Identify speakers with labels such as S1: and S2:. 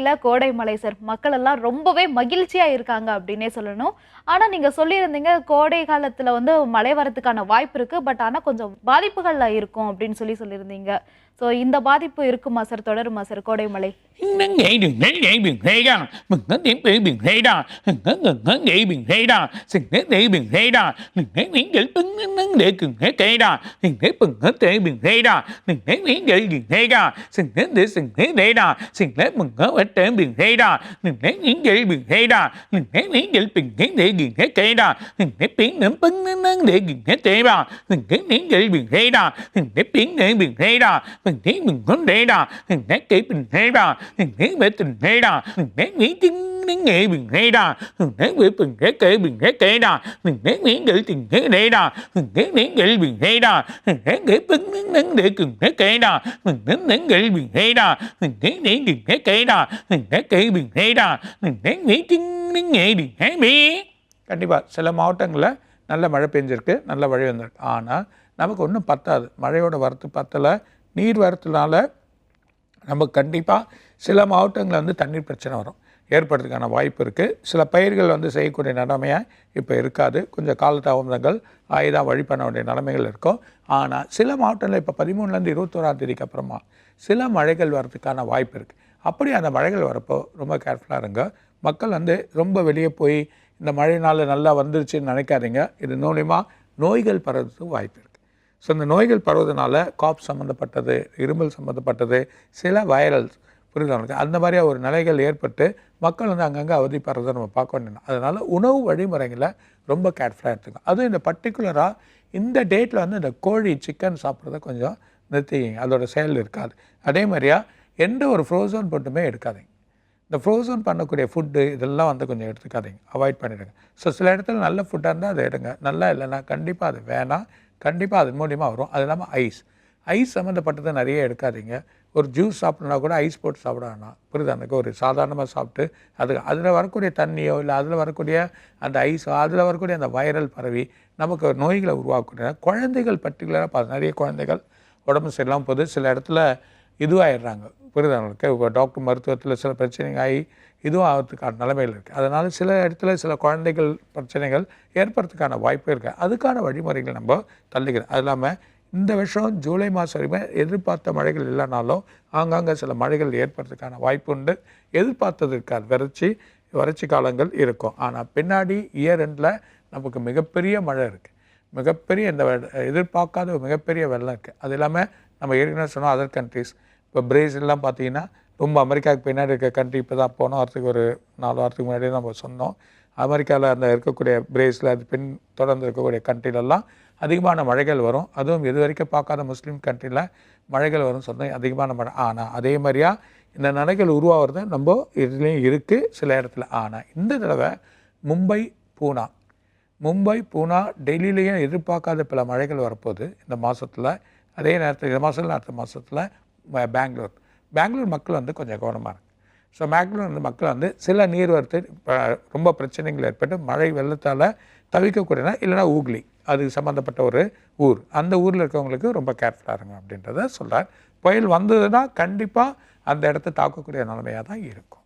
S1: இல்லை கோடை மலை சார் மக்கள் எல்லாம் ரொம்பவே மகிழ்ச்சியா இருக்காங்க அப்படின்னே சொல்லணும். ஆனா நீங்க சொல்லியிருந்தீங்க கோடை காலத்துல வந்து மழை வரதுக்கான வாய்ப்பு இருக்கு. பட் ஆனா கொஞ்சம் பாதிப்புகள்ல இருக்கும் அப்படின்னு சொல்லி சொல்லியிருந்தீங்க. ஸோ இந்த பாதிப்பு இருக்குமா சார் தொடருமா சார் கோடை மழை
S2: nắng தேம்பிங் ஹேடா நின்னே நீங்கள் பிங் ஹேடா நின்னே நீங்கள் பிங் ஹே நே கிங் ஹே தேடா நின்னே பிங் நம் பங் நங் நே கிங் ஹே தேவா நின்னே நீங்கள் பிங் ஹேடா நின்னே பிங் நே பிங் ஹேடா பிங் நே பிங் கொண்டேடா நின்னே கே பிங் ஹேடா நின்னே வெத்தின் ஹேடா நின்னே meeting đến thế ra ngừng nắng nhảy thế ra sừng thế để ra thế ra ngừng nắng thế ra ngừng nắng thế để biển hết thế ra ngừng nắng biển nhảy biển thế ra ngừng nắng mừng hết thế thế nghệ biển thế ra ngừng nắng bể tình thế kể biển thế kể ra ngừng nắng nghĩ nghĩ tình thế thế ra ngừng nắng nghĩ nghĩ biển thế ra ngừng nắng nghĩ bưng nắng nắng để cừng thế kể đà ngừng nắng nắng nghĩ biển thế ra ngừng nắng nghĩ biển thế kể ra ngừng nắng kể biển thế ra ngừng nắng nghĩ tiếng nắng nghệ bình thế bể கண்டிப்பாக சில மாவட்டங்களில் நல்ல மழை பெஞ்சிருக்கு நல்ல மழை வந்திருக்கு ஆனால் நமக்கு ஒன்றும் பத்தாது மழையோட வரத்து பத்தலை நீர் வரத்துனால நமக்கு கண்டிப்பாக சில மாவட்டங்களில் வந்து தண்ணீர் பிரச்சனை வரும் ஏற்படுறதுக்கான வாய்ப்பு இருக்குது சில பயிர்கள் வந்து செய்யக்கூடிய நிலைமையாக இப்போ இருக்காது. கொஞ்சம் கால தாமதங்கள் ஆயுதா வழி பண்ண வேண்டிய நிலைமைகள் இருக்கும். ஆனால் சில மாவட்டங்களில் இப்போ பதிமூணுலேருந்து இருபத்தோராம் தேதிக்கு அப்புறமா சில மழைகள் வர்றதுக்கான வாய்ப்பு இருக்குது அப்படி அந்த மழைகள் வரப்போ ரொம்ப கேர்ஃபுல்லாக இருங்க. மக்கள் வந்து ரொம்ப வெளியே போய் இந்த மழைனால நல்லா வந்துருச்சுன்னு நினைக்காதீங்க. இது மூலிமா நோய்கள் பரவதுக்கு வாய்ப்பு இருக்குது ஸோ இந்த நோய்கள் பரவுவதனால காப் சம்மந்தப்பட்டது இருமல் சம்மந்தப்பட்டது சில வைரல்ஸ் புரியுதா உங்களுக்கு? அந்த மாதிரியாக ஒரு நிலைகள் ஏற்பட்டு மக்கள் வந்து அங்கங்கே அவதிப்படுறதை நம்ம பார்க்க வேண்டியது அதனால் உணவு வழிமுறைகளை ரொம்ப கேர்ஃபுல்லாக எடுத்துக்கணும். அதுவும் இந்த பர்டிகுலராக இந்த டேட்டில் வந்து இந்த கோழி சிக்கன் சாப்பிட்றத கொஞ்சம் நிறுத்திக்கிங்க. அதோட செயல் இருக்காது. அதே மாதிரியா எந்த ஒரு ஃப்ரோசன் ஃபுட்டுமே எடுக்காதீங்க. இந்த ஃப்ரோசன் பண்ணக்கூடிய ஃபுட்டு இதெல்லாம் வந்து கொஞ்சம் எடுத்துக்காதீங்க. அவாய்ட் பண்ணிடுங்க. ஸோ சில இடத்துல நல்ல ஃபுட்டாக இருந்தால் அதை எடுங்க. நல்லா இல்லைன்னா கண்டிப்பாக அது வேணாம். கண்டிப்பாக அது மூலியமாக வரும். அது இல்லாமல் ஐஸ் ஐஸ் சம்மந்தப்பட்டதை நிறைய எடுக்காதீங்க. ஒரு ஜூஸ் சாப்பிட்னா கூட ஐஸ் போட்டு சாப்பிட புரியுது? அந்த ஒரு சாதாரணமாக சாப்பிட்டு அது அதில் வரக்கூடிய தண்ணியோ இல்லை அதில் வரக்கூடிய அந்த ஐஸோ அதில் வரக்கூடிய அந்த வைரல் பரவி நமக்கு நோய்களை உருவாக்கக்கூடிய குழந்தைகள் பர்டிகுலராக பார்த்து நிறைய குழந்தைகள் உடம்பு சரியில்லாமல் போது சில இடத்துல இதுவாகிடுறாங்க புரியுது? அவங்களுக்கு இப்போ டாக்டர் மருத்துவத்தில் சில பிரச்சனைகள் ஆகி இதுவும் ஆகிறதுக்கான நிலைமையில் இருக்குது அதனால் சில இடத்துல சில குழந்தைகள் பிரச்சனைகள் ஏற்படுறதுக்கான வாய்ப்பு இருக்குது அதுக்கான வழிமுறைகள் நம்ம தள்ளிக்கிறோம். அது இல்லாமல் இந்த வருஷம் ஜூலை மாதம் வரைக்கும் எதிர்பார்த்த மழைகள் இல்லைனாலும் ஆங்காங்கே சில மழைகள் ஏற்படுறதுக்கான வாய்ப்பு உண்டு. எதிர்பார்த்தது இருக்காது வறட்சி வறட்சி காலங்கள் இருக்கும். ஆனால் பின்னாடி இயர் எண்டில் நமக்கு மிகப்பெரிய மழை இருக்குது மிகப்பெரிய இந்த எதிர்பார்க்காத ஒரு மிகப்பெரிய வெள்ளம் இருக்குது அது இல்லாமல் நம்ம ஏற்கனவே சொன்னோம் அதர் கண்ட்ரிஸ் இப்போ பிரேசில்லாம் பார்த்தீங்கன்னா ரொம்ப அமெரிக்காவுக்கு பின்னாடி இருக்க கண்ட்ரி இப்போ தான் போன வாரத்துக்கு ஒரு நாலு வாரத்துக்கு முன்னாடியே நம்ம சொன்னோம். அமெரிக்காவில் அந்த இருக்கக்கூடிய பிரேஸில் அது பின் தொடர்ந்து இருக்கக்கூடிய கண்ட்ரிலெல்லாம் அதிகமான மழைகள் வரும். அதுவும் இது வரைக்கும் பார்க்காத முஸ்லீம் கண்ட்ரியில் மழைகள் வரும் சொன்னோம் அதிகமான மழை. ஆனால் அதே மாதிரியா இந்த நிலைகள் உருவாகிறது நம்ம இதுலேயும் இருக்குது சில இடத்துல. ஆனால் இந்த தடவை மும்பை பூனா. மும்பை பூனா டெல்லியிலையும் எதிர்பார்க்காத பல மழைகள் வரப்போகுது இந்த மாதத்தில் அதே நேரத்தில் இந்த மாதத்தில் அடுத்த மாதத்தில் பெங்களூர். பெங்களூர் மக்கள் வந்து கொஞ்சம் கவனமாக இருக்கு ஸோ மேக்சிமம் வந்து மக்கள் வந்து சில நீர்வரத்து ரொம்ப பிரச்சனைகள் ஏற்பட்டு மழை வெள்ளத்தால் தவிக்கக்கூடியனா இல்லைன்னா ஊக்லி. அது சம்மந்தப்பட்ட ஒரு ஊர். அந்த ஊரில் இருக்கவங்களுக்கு ரொம்ப கேர்ஃபுல்லாக இருங்க அப்படின்றத சொல்கிறார் புயல் வந்ததுன்னா கண்டிப்பாக அந்த இடத்த தாக்கக்கூடிய நிலைமையாக தான் இருக்கும்.